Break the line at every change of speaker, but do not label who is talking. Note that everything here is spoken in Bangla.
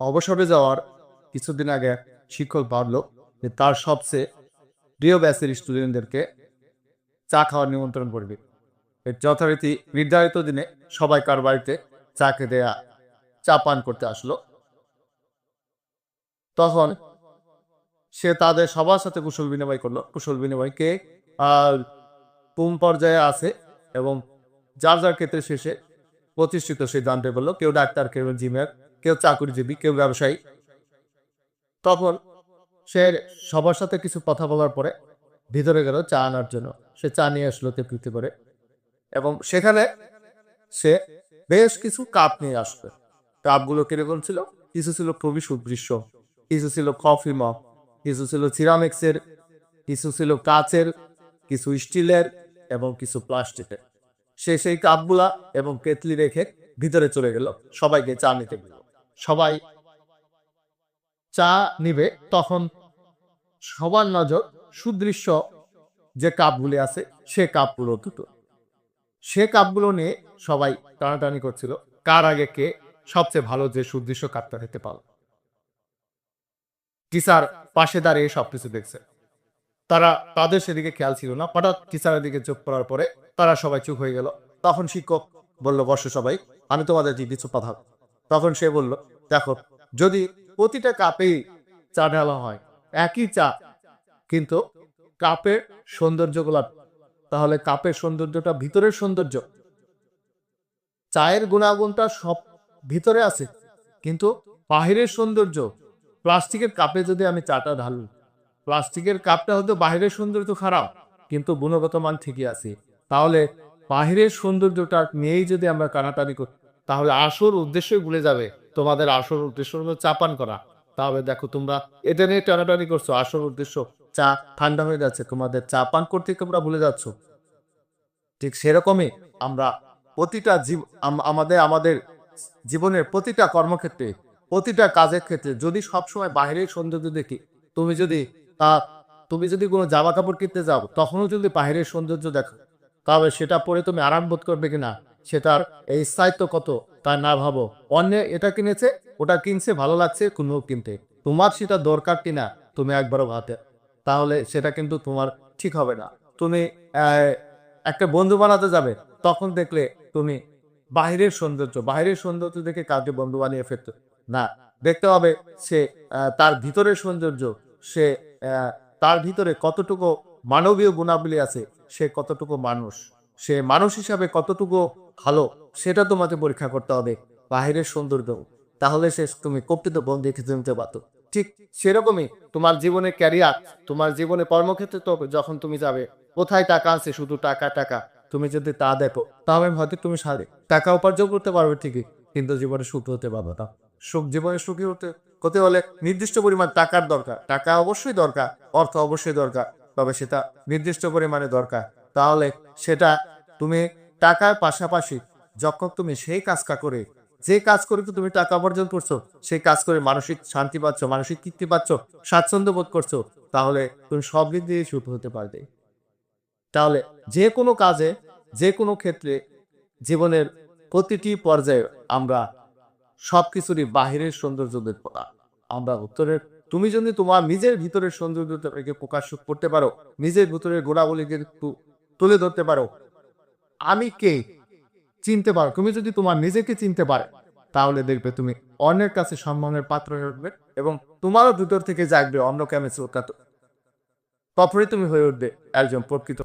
অবসরে যাওয়ার কিছুদিন আগে শিক্ষক ভাবলো যে তার সবচেয়ে প্রিয় ব্যাচের স্টুডেন্টদেরকে চা খাওয়ার নিমন্ত্রণ করবে। যথারীতি নির্ধারিত দিনে সবাই কার বাড়িতে চা খেতে চা পান করতে আসলো। তখন সে তাদের সবার সাথে কুশল বিনিময় করল। কুশল বিনিময় কে? কোন পর্যায়ে আছে এবং যার যার ক্ষেত্রে শেষে প্রতিষ্ঠিত সে জানতে পারল। কেউ ডাক্তার, কেউ ইঞ্জিনিয়ার কেউ চাকরিজীবী, কেউ ব্যবসায়ী। তখন সে সবার সাথে কিছু কথা বলার পরে ভিতরে গেল চা আনার জন্য। সে চা নিয়ে আসলো তেপ্রিতে করে। এবং সেখানে সে বেশ কিছু কাপ নিয়ে আসবে। কাপগুলো কীরকম ছিল? কিছু ছিল খুবই সুদৃশ্য। কিছু ছিল কফি মগ। কিছু ছিল সিরামিক্সের। কিছু ছিল কাচের। কিছু স্টিলের এবং কিছু প্লাস্টিকের। সে সেই কাপগুলা এবং কেতলি রেখে ভিতরে চলে গেল। সবাইকে চা নিতে গেল। সবাই চা নিবে, তখন সবার নজর সুদৃশ্য যে কাপগুলি আছে, সে কাপগুলো দুটো। সে কাপগুলো নিয়ে সবাই টানাটানি করছিল, কার আগে কে সবচেয়ে ভালো যে সুদৃশ্য কাপটা খেতে পারল টিচার পাশে দাঁড়িয়ে সবকিছু দেখছে। তারা, তাদের সেদিকে খেয়াল ছিল না। হঠাৎ টিচারের দিকে চোখ পড়ার পরে তারা সবাই চুপ হয়ে গেল। তখন শিক্ষক বলল, বসো সবাই, আমি তোমাদের কিছু কথা বলব।" তখন সে বলল, দেখো, যদি প্রতিটা কাপেই চা ঢালা হয়, একই চা, কিন্তু কাপের সৌন্দর্যগুলা, তাহলে কাপের সৌন্দর্যটা ভিতরের সৌন্দর্য। চায়ের গুণাগুণটা সব ভিতরে আছে, কিন্তু বাহিরের সৌন্দর্য, প্লাস্টিকের কাপে যদি আমি চাটা ঢালি, প্লাস্টিকের কাপটা হয়তো বাহিরের সৌন্দর্য খারাপ, কিন্তু গুণগত মান ঠিকই আছে। তাহলে বাহিরের সৌন্দর্যটা নিয়েই যদি আমরা কানাটানি করি তাহলে আসল উদ্দেশ্যই ভুলে যাবে। তোমাদের আসল উদ্দেশ্য হলো চাপান করা। তাহলে দেখো তোমরা এটা নিয়ে টানাটানি করছ। আসল উদ্দেশ্য চা ঠান্ডা হয়ে যাচ্ছে। তোমাদের চা পান করতে তোমরা ভুলে যাচ্ছ। ঠিক সেরকমই আমরা প্রতিটা জীব আমাদের আমাদের জীবনের প্রতিটা কর্মক্ষেত্রে, প্রতিটা কাজের ক্ষেত্রে যদি সবসময় বাইরের সৌন্দর্য দেখি, তুমি যদি তা, তুমি যদি কোনো জামা কাপড় কিনতে যাও, তখনও যদি বাইরের সৌন্দর্য দেখো, তাহলে সেটা পরে তুমি আরাম বোধ করবে কিনা? সেটার এই স্থায়িত্ব কত? তা না ভাবো। অন্য এটা কিনেছে, ওটা কিনছে, ভালো লাগছে কোনো কিনতে। তোমার সেটা দরকার কিনা, তুমি একবারও ভাতে তাহলে সেটা কিন্তু তোমার ঠিক হবে না। তুমি একটা বন্ধু বানাতে যাবে, তখন দেখলে তুমি বাইরের সৌন্দর্য বাইরের সৌন্দর্য দেখে কাউকে বন্ধু বানিয়ে ফেলতে, না। দেখতে হবে সে তার ভিতরের সৌন্দর্য, সে তার ভিতরে কতটুকু মানবীয় গুণাবলী আছে, সে কতটুকু মানুষ, সে মানুষ হিসাবে কতটুকু ভালো, সেটা তোমাকে পরীক্ষা করতে হবে। বাহিরের সৌন্দর্য, তাহলে সে তুমি কপ্তিত বন্ধু দেখে নিতে পারতো। ঠিক সেরকমই তোমার জীবনে ক্যারিয়ার তোমার জীবনে কর্মক্ষেত্রে তো যখন তুমি যাবে, কোথায় টাকা আছে শুধু টাকা টাকা। তুমি যদি তা দেখো, তাহলে হয়তো তুমি সারে। টাকা উপার্জন করতে পারবে ঠিকই, কিন্তু জীবনে সুখ হতে পারবে না। সুখ জীবনে সুখী হতে হতে হলে নির্দিষ্ট পরিমাণ টাকার দরকার। টাকা অবশ্যই দরকার, অর্থ অবশ্যই দরকার, তবে সেটা নির্দিষ্ট পরিমাণে দরকার। তাহলে সেটা তুমি টাকার পাশাপাশি যখন তুমি সেই কাজটা করে, যে কাজ করে তো তুমি টাকা উপার্জন করছ, সেই কাজ করে মানসিক শান্তি পাচ্ছ, মানসিক তৃপ্তি পাচ্ছ, স্বাচ্ছন্দ্য বোধ করছ, তাহলে তুমি সব দিক দিয়ে সুখ হতে পারবে। তাহলে যে কোনো কাজে, যে কোনো ক্ষেত্রে জীবনের প্রতিটি পর্যায়ে আমরা সব কিছুরই বাহিরের সৌন্দর্য না। আমরা উত্তরের, তুমি যদি তোমার নিজের ভিতরের সৌন্দর্যটাকে প্রকাশ করতে পারো, নিজের ভিতরের গোড়াগুলিকে তুলে ধরতে পারো আমি কে? চিনতে পারো। তুমি যদি তোমার নিজেকে চিনতে পারো, তাহলে দেখবে তুমি অন্যের কাছে সম্মানের পাত্র হয়ে উঠবে এবং তোমারও ভিতর থেকে জাগবে অন্য কেমন তখনই তুমি হয়ে উঠবে একজন প্রকৃত